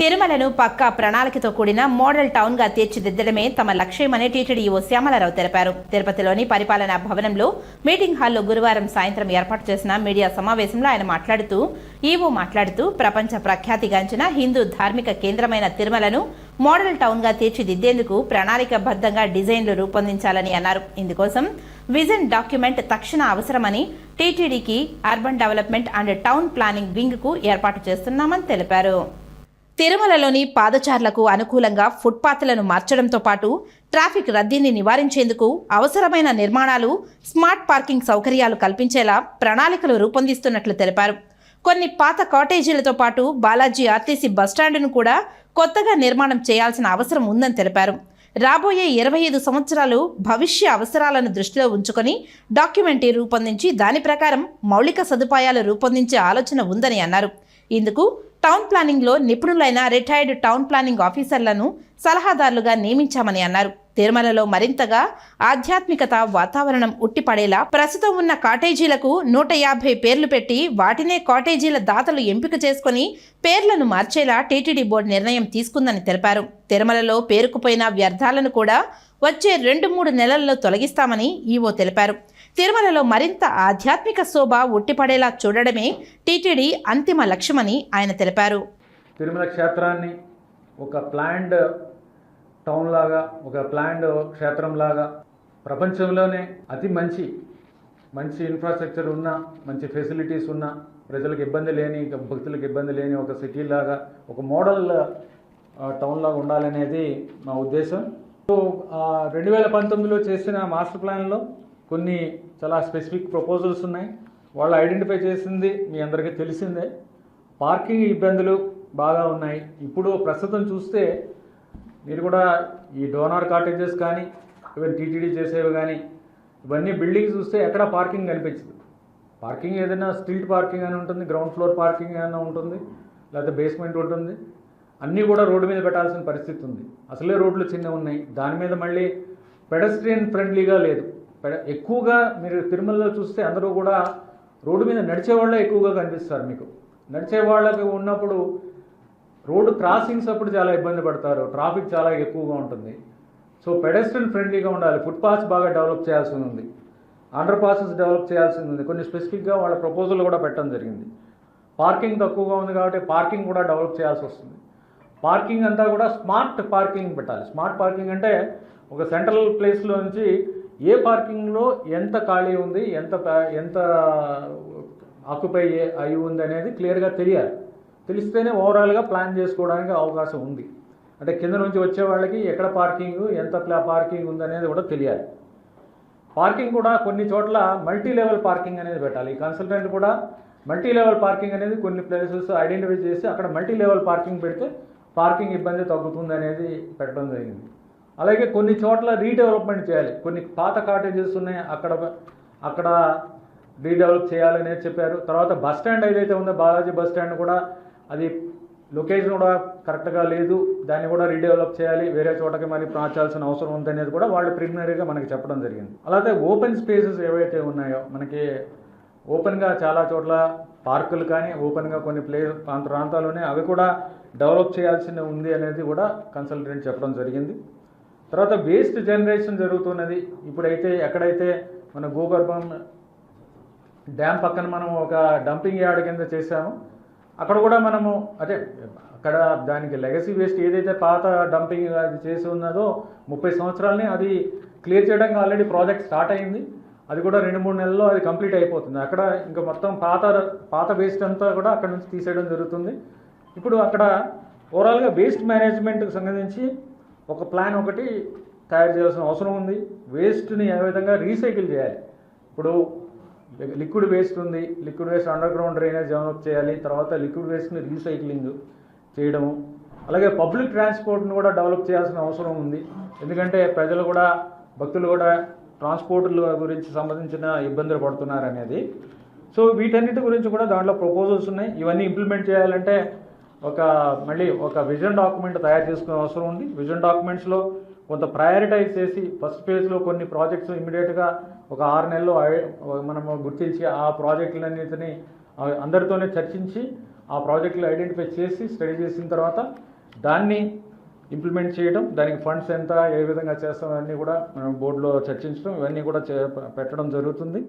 తిరుమలను పక్కా ప్రణాళికతో కూడిన మోడల్ టౌన్గా తీర్చిదిద్దడమే తమ లక్ష్యమని టీటీడీఓ శ్యామలారావు తెలిపారు. తిరుపతిలోని పరిపాలనా భవనంలో మీటింగ్ హాల్లో గురువారం సాయంత్రం ఏర్పాటు చేసిన మీడియా సమావేశంలో ఆయన మాట్లాడుతూ ఈవో మాట్లాడుతూ ప్రపంచ ప్రఖ్యాతిగాంచిన హిందూ ధార్మిక కేంద్రమైన తిరుమలను మోడల్ టౌన్గా తీర్చిదిద్దేందుకు ప్రణాళికబద్ధంగా డిజైన్లు రూపొందించాలని అన్నారు. ఇందుకోసం విజన్ డాక్యుమెంట్ తక్షణ అవసరమని టీటీడీకి urban development and town planning వింగ్కు ఏర్పాటు చేస్తున్నామని తెలిపారు. తిరుమలలోని పాదచారులకు అనుకూలంగా ఫుట్పాత్లను మార్చడంతో పాటు ట్రాఫిక్ రద్దీని నివారించేందుకు అవసరమైన నిర్మాణాలు స్మార్ట్ పార్కింగ్ సౌకర్యాలు కల్పించేలా ప్రణాళికలు రూపొందిస్తున్నట్లు తెలిపారు. కొన్ని పాత కాటేజీలతో పాటు బాలాజీ ఆర్టీసీ బస్టాండును కూడా కొత్తగా నిర్మాణం చేయాల్సిన అవసరం ఉందని తెలిపారు. రాబోయే ఇరవై ఐదు సంవత్సరాలు భవిష్య అవసరాలను దృష్టిలో ఉంచుకొని డాక్యుమెంటరీ రూపొందించి దాని ప్రకారం మౌలిక సదుపాయాలు రూపొందించే ఆలోచన ఉందని అన్నారు. ఇందుకు టౌన్ ప్లానింగ్లో నిపుణులైన రిటైర్డ్ టౌన్ ప్లానింగ్ ఆఫీసర్లను సలహాదారులుగా నియమించామని అన్నారు. తిరుమలలో మరింతగా ఆధ్యాత్మికత వాతావరణం ఉట్టిపడేలా ప్రస్తుతం ఉన్న కాటేజీలకు నూట యాభై పేర్లు పెట్టి వాటినే కాటేజీల దాతలు ఎంపిక చేసుకుని పేర్లను మార్చేలా టీటీడీ బోర్డు నిర్ణయం తీసుకుందని తెలిపారు. తిరుమలలో పేరుకుపోయిన వ్యర్థాలను కూడా వచ్చే రెండు మూడు నెలల్లో తొలగిస్తామని ఈవో తెలిపారు. తిరుమలలో మరింత ఆధ్యాత్మిక శోభ ఉట్టిపడేలా చూడడమే టీటీడీ అంతిమ లక్ష్యమని ఆయన తెలిపారు. తిరుమల క్షేత్రాన్ని ఒక ప్లాండ్ టౌన్ లాగా ఒక ప్లాండ్ క్షేత్రం లాగా ప్రపంచంలోనే అతి మంచి మంచి ఇన్ఫ్రాస్ట్రక్చర్ ఉన్న మంచి ఫెసిలిటీస్ ఉన్న ప్రజలకు ఇబ్బంది లేని భక్తులకు ఇబ్బంది లేని ఒక సిటీ లాగా ఒక మోడల్ టౌన్ లాగా ఉండాలనేది మా ఉద్దేశం. సో రెండు వేల పంతొమ్మిదిలో చేసిన మాస్టర్ ప్లాన్లో కొన్ని చాలా స్పెసిఫిక్ ప్రపోజల్స్ ఉన్నాయి. వాళ్ళు ఐడెంటిఫై చేసింది మీ అందరికీ తెలిసిందే. పార్కింగ్ ఇబ్బందులు బాగా ఉన్నాయి. ఇప్పుడు ప్రస్తుతం చూస్తే మీరు కూడా ఈ డోనార్ కాటేజెస్ కానీ ఈవెన్ టీటీడీ చేసేవి కానీ ఇవన్నీ బిల్డింగ్స్ చూస్తే ఎక్కడ పార్కింగ్ కనిపించదు. పార్కింగ్ ఏదైనా స్ట్రీట్ పార్కింగ్ అని ఉంటుంది గ్రౌండ్ ఫ్లోర్ పార్కింగ్ అని ఉంటుంది లేకపోతే బేస్మెంట్ ఉంటుంది. అన్నీ కూడా రోడ్డు మీద పెట్టాల్సిన పరిస్థితి ఉంది. అసలే రోడ్లు చిన్నవి ఉన్నాయి. దాని మీద మళ్ళీ పెడస్ట్రియన్ ఫ్రెండ్లీగా లేదు. ఎక్కువగా మీరు తిరుమలలో చూస్తే అందరూ కూడా రోడ్డు మీద నడిచే వాళ్ళే ఎక్కువగా కనిపిస్తారు మీకు. నడిచే వాళ్ళకి ఉన్నప్పుడు రోడ్డు క్రాసింగ్స్ అప్పుడు చాలా ఇబ్బంది పడతారు. ట్రాఫిక్ చాలా ఎక్కువగా ఉంటుంది. సో పెడెస్ట్రియన్ ఫ్రెండ్లీగా ఉండాలి. ఫుట్ పాత్స్ బాగా డెవలప్ చేయాల్సి ఉంది. అండర్ పాసెస్ డెవలప్ చేయాల్సి ఉంది. కొన్ని స్పెసిఫిక్గా వాళ్ళ ప్రపోజల్ కూడా పెట్టడం జరిగింది. పార్కింగ్ తక్కువగా ఉంది కాబట్టి పార్కింగ్ కూడా డెవలప్ చేయాల్సి వస్తుంది. పార్కింగ్ అంతా కూడా స్మార్ట్ పార్కింగ్ పెట్టాలి. స్మార్ట్ పార్కింగ్ అంటే ఒక సెంట్రల్ ప్లేస్లో నుంచి ఏ పార్కింగ్లో ఎంత ఖాళీ ఉంది ఎంత ఎంత ఆక్యుపై అయి ఉంది అనేది క్లియర్గా తెలియాలి. తెలిస్తేనే ఓవరాల్గా ప్లాన్ చేసుకోవడానికి అవకాశం ఉంది. అంటే కింద నుంచి వచ్చే వాళ్ళకి ఎక్కడ పార్కింగ్ ఎంత ప్లా- పార్కింగ్ ఉందనేది కూడా తెలియాలి. పార్కింగ్ కూడా కొన్ని చోట్ల మల్టీ లెవెల్ పార్కింగ్ అనేది పెట్టాలి. ఈ కన్సల్టెంట్ కూడా మల్టీ లెవెల్ పార్కింగ్ అనేది కొన్ని ప్లేసెస్ ఐడెంటిఫై చేసి అక్కడ మల్టీ లెవెల్ పార్కింగ్ పెడితే పార్కింగ్ ఇబ్బంది తగ్గుతుంది అనేది పెట్టడం జరిగింది. అలాగే కొన్ని చోట్ల రీడెవలప్మెంట్ చేయాలి. కొన్ని పాత కాటేజెస్ ఉన్నాయి అక్కడ అక్కడ రీడెవలప్ చేయాలనేది చెప్పారు. తర్వాత బస్ స్టాండ్ ఏదైతే ఉందో బాలాజీ బస్ స్టాండ్ కూడా అది లొకేషన్ కూడా కరెక్ట్గా లేదు. దాన్ని కూడా రీడెవలప్ చేయాలి. వేరే చోటకి మరి మార్చాల్సిన అవసరం ఉందనేది కూడా వాళ్ళు ప్రిలిమినరీగా మనకి చెప్పడం జరిగింది. అలాగే ఓపెన్ స్పేసెస్ ఏవైతే ఉన్నాయో మనకి ఓపెన్గా చాలా చోట్ల పార్కులు కానీ ఓపెన్గా కొన్ని ప్లే ప్రాంత ప్రాంతాల్లోనే అవి కూడా డెవలప్ చేయాల్సిన ఉంది అనేది కూడా కన్సల్టెంట్ చెప్పడం జరిగింది. తర్వాత వేస్ట్ జనరేషన్ జరుగుతున్నది. ఇప్పుడైతే ఎక్కడైతే మన భూగర్భం డ్యామ్ పక్కన మనం ఒక డంపింగ్ యార్డ్ కింద చేసాము అక్కడ కూడా మనము అదే అక్కడ దానికి లెగసీ వేస్ట్ ఏదైతే పాత డంపింగ్ అది చేసి ఉన్నదో ముప్పై సంవత్సరాలని అది క్లియర్ చేయడానికి ఆల్రెడీ ప్రాజెక్ట్ స్టార్ట్ అయింది. అది కూడా రెండు మూడు నెలల్లో అది కంప్లీట్ అయిపోతుంది. అక్కడ ఇంకా మొత్తం పాత పాత వేస్ట్ అంతా కూడా అక్కడ నుంచి తీసేయడం జరుగుతుంది. ఇప్పుడు అక్కడ ఓవరాల్గా వేస్ట్ మేనేజ్మెంట్కి సంబంధించి ఒక ప్లాన్ ఒకటి తయారు చేయాల్సిన అవసరం ఉంది. వేస్ట్ని ఏ విధంగా రీసైకిల్ చేయాలి? ఇప్పుడు లిక్విడ్ వేస్ట్ ఉంది. Liquid waste underground drainage develop చేయాలి. తర్వాత లిక్విడ్ వేస్ట్ని రీసైక్లింగ్ చేయడము. అలాగే పబ్లిక్ ట్రాన్స్పోర్ట్ని కూడా డెవలప్ చేయాల్సిన అవసరం ఉంది. ఎందుకంటే ప్రజలు కూడా భక్తులు కూడా ట్రాన్స్పోర్ట్ల గురించి సంబంధించిన ఇబ్బందులు పడుతున్నారు అనేది సో వీటన్నిటి గురించి కూడా దాంట్లో ప్రపోజల్స్ ఉన్నాయి. ఇవన్నీ ఇంప్లిమెంట్ చేయాలంటే ఒక మళ్ళీ ఒక విజన్ డాక్యుమెంట్ తయారు చేసుకునే అవసరం ఉంది. విజన్ డాక్యుమెంట్స్లో కొంత ప్రయారిటైజ్ చేసి ఫస్ట్ ఫేజ్లో కొన్ని ప్రాజెక్ట్స్ ఇమీడియట్గా ఒక ఆరు నెలలు మనము గుర్తించి ఆ ప్రాజెక్టులన్నింటినీ అందరితోనే చర్చించి ఆ ప్రాజెక్టులు ఐడెంటిఫై చేసి స్టడీ చేసిన తర్వాత దాన్ని ఇంప్లిమెంట్ చేయడం దానికి ఫండ్స్ ఎంత ఏ విధంగా చేస్తాం అన్నీ కూడా మనం బోర్డులో చర్చించడం ఇవన్నీ కూడా చే పెట్టడం జరుగుతుంది.